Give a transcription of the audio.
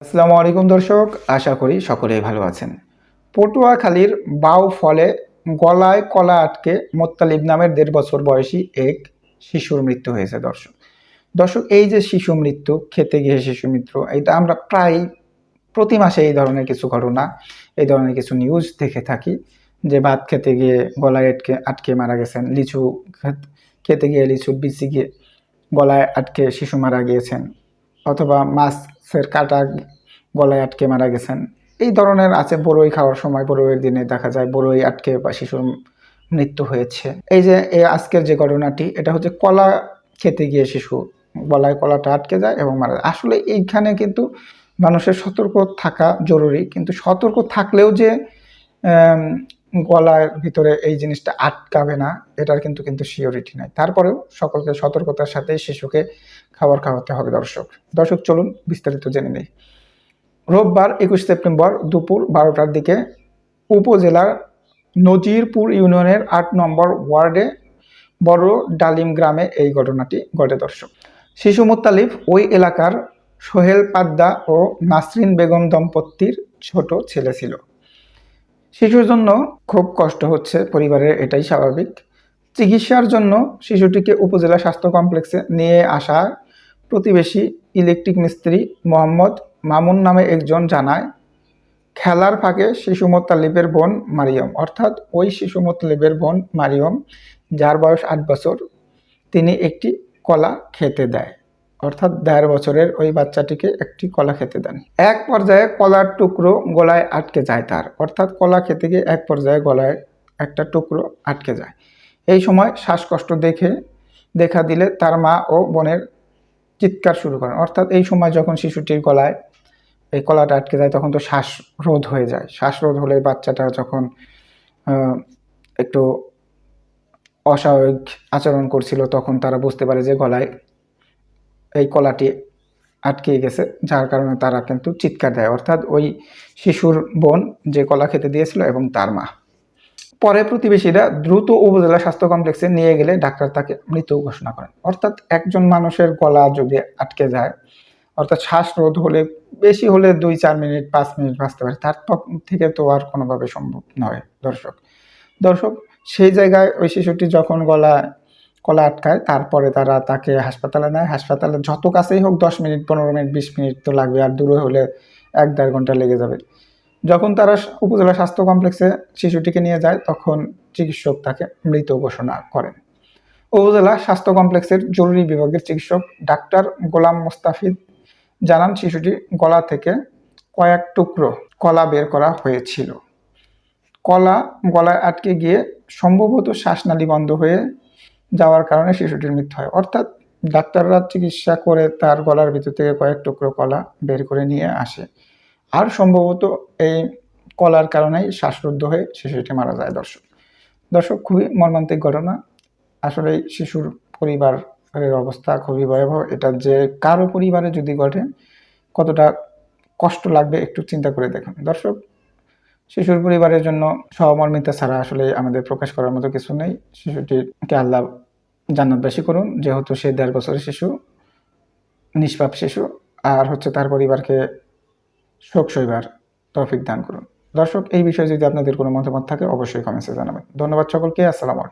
আসসালামু আলাইকুম দর্শক, আশা করি সকলেই ভালো আছেন। পটুয়াখালীর বাউ ফলে গলায় কলা আটকে মোত্তালিব নামের দেড় বছর বয়সী এক শিশুর মৃত্যু হয়েছে দর্শক। দর্শক, এই যে শিশু মৃত্যু খেতে গিয়ে শিশু মৃত্যু, এটা আমরা প্রায় প্রতি মাসে এই ধরনের কিছু ঘটনা, এই ধরনের কিছু নিউজ দেখে থাকি যে ভাত খেতে গিয়ে গলায় আটকে আটকে মারা গেছেন, লিচু খেত- গিয়ে লিচুর বিচি গিয়ে গলায় আটকে শিশু মারা গিয়েছেন, অথবা মাছের কাটা গলায় আটকে মারা গেছেন। এই ধরনের আছে বড়ই খাওয়ার সময় বড়ইয়ের দিনে দেখা যায় বড়ই আটকে বা শিশুর মৃত্যু হয়েছে। এই যে, এই আজকের যে ঘটনাটি, এটা হচ্ছে কলা খেতে গিয়ে শিশু, গলায় কলাটা আটকে যায় এবং মারা যায়। আসলে এইখানে কিন্তু মানুষের সতর্ক থাকা জরুরি, কিন্তু সতর্ক থাকলেও যে গলার ভিতরে এই জিনিসটা আটকাবে না, এটার কিন্তু কিন্তু সিওরিটি নাই। তারপরেও সকলকে সতর্কতার সাথে শিশুকে খাবার খাওয়াতে হবে, দর্শক। দর্শক, চলুন বিস্তারিত জেনে নেই। রোববার একুশ সেপ্টেম্বর দুপুর বারোটার দিকে উপজেলার নজিরপুর ইউনিয়নের আট নম্বর ওয়ার্ডে বড় ডালিম গ্রামে এই ঘটনাটি ঘটে, দর্শক। শিশু মুত্তালিফ ওই এলাকার সোহেল পাদ্দা ও নাসরিন বেগম দম্পতির ছোট ছেলে ছিল। শিশুর জন্য খুব কষ্ট হচ্ছে, পরিবারের এটাই স্বাভাবিক। চিকিৎসার জন্য শিশুটিকে উপজেলা স্বাস্থ্য কমপ্লেক্সে নিয়ে আসা প্রতিবেশী ইলেকট্রিক মিস্ত্রি মোহাম্মদ মামুন নামে একজন জানায়, খেলার ফাঁকে শিশু মোত্তালিবের বোন মারিয়ম। অর্থাৎ ওই শিশু মোত্তালিবের বোন মারিয়ম, যার বয়স আট বছর, তিনি একটি কলা খেতে দেয়। অর্থাৎ দেড় বছরের ওই বাচ্চাটিকে একটি কলা খেতে দেন। এক পর্যায়ে কলার টুকরো গলায় আটকে যায় তার। অর্থাৎ কলা খেতে গিয়ে এক পর্যায়ে গলায় একটা টুকরো আটকে যায়। এই সময় শ্বাসকষ্ট দেখে, দেখা দিলে তার মা ও বোনের চিৎকার শুরু করেন। অর্থাৎ এই সময় যখন শিশুটির গলায় এই কলাটা আটকে যায়, তখন তো শ্বাসরোধ হয়ে যায়। শ্বাসরোধ হলে বাচ্চাটা যখন একটু অস্বাভাবিক আচরণ করছিল, তখন তারা বুঝতে পারে যে গলায় এই কলাটি আটকে গেছে, যার কারণে তারা কিন্তু চিৎকার দেয়। অর্থাৎ ওই শিশুর বোন যে কলা খেতে দিয়েছিল এবং তার মা। পরে প্রতিবেশীরা দ্রুত উপজেলা স্বাস্থ্য কমপ্লেক্সে নিয়ে গেলে ডাক্তার তাকে মৃত ঘোষণা করেন। অর্থাৎ একজন মানুষের গলা যদি আটকে যায়, অর্থাৎ শ্বাসরোধ হলে, বেশি হলে দুই, চার মিনিট, পাঁচ মিনিট বাঁচতে পারে। তার থেকে তো আর কোনোভাবে সম্ভব নয়, দর্শক। দর্শক, সেই জায়গায় ওই শিশুটি যখন গলা কলা আটকায়, তারপরে তারা তাকে হাসপাতালে নেয়। হাসপাতালে যত কাছেই হোক দশ মিনিট, পনেরো মিনিট, বিশ মিনিট তো লাগবে, আর দূরে হলে এক দেড় ঘণ্টা লেগে যাবে। যখন তারা উপজেলা স্বাস্থ্য কমপ্লেক্সে শিশুটিকে নিয়ে যায়, তখন চিকিৎসক তাকে মৃত ঘোষণা করেন। উপজেলা স্বাস্থ্য কমপ্লেক্সের জরুরি বিভাগের চিকিৎসক ডাক্তার গোলাম মোস্তাফিদ জানান, শিশুটি গলা থেকে কয়েক টুকরো কলা বের করা হয়েছিল। কলা গলায় আটকে গিয়ে সম্ভবত শ্বাসনালী বন্ধ হয়ে যাওয়ার কারণে শিশুটির মৃত্যু হয়। অর্থাৎ ডাক্তাররা চিকিৎসা করে তার গলার ভিতর থেকে কয়েক টুকরো কলা বের করে নিয়ে আসে। আর সম্ভবত এই কলার কারণেই শ্বাসরুদ্ধ হয়ে শিশুটি মারা যায় দর্শক। দর্শক, খুবই মর্মান্তিক ঘটনা। আসলে শিশুর পরিবারের অবস্থা খুবই ভয়াবহ। এটা যে কারও পরিবারে যদি ঘটে, কতটা কষ্ট লাগবে একটু চিন্তা করে দেখুন। দর্শক শিশুর পরিবারের জন্য সহমর্মিতা ছাড়া আসলে আমাদের প্রকাশ করার মতো কিছু নেই। শিশুটিকে আল্লাহ জান্নাতবাসী করুন। যেহেতু সে দেড় বছরের শিশু, নিষ্পাপ শিশু, আর হচ্ছে তার পরিবারকে শোক সইবার তৌফিক দান করুন। দর্শক, এই বিষয়ে যদি আপনাদের কোনো মতামত থাকে, অবশ্যই কমেন্টে জানাবেন। ধন্যবাদ সকলকে, আসসালামু আলাইকুম।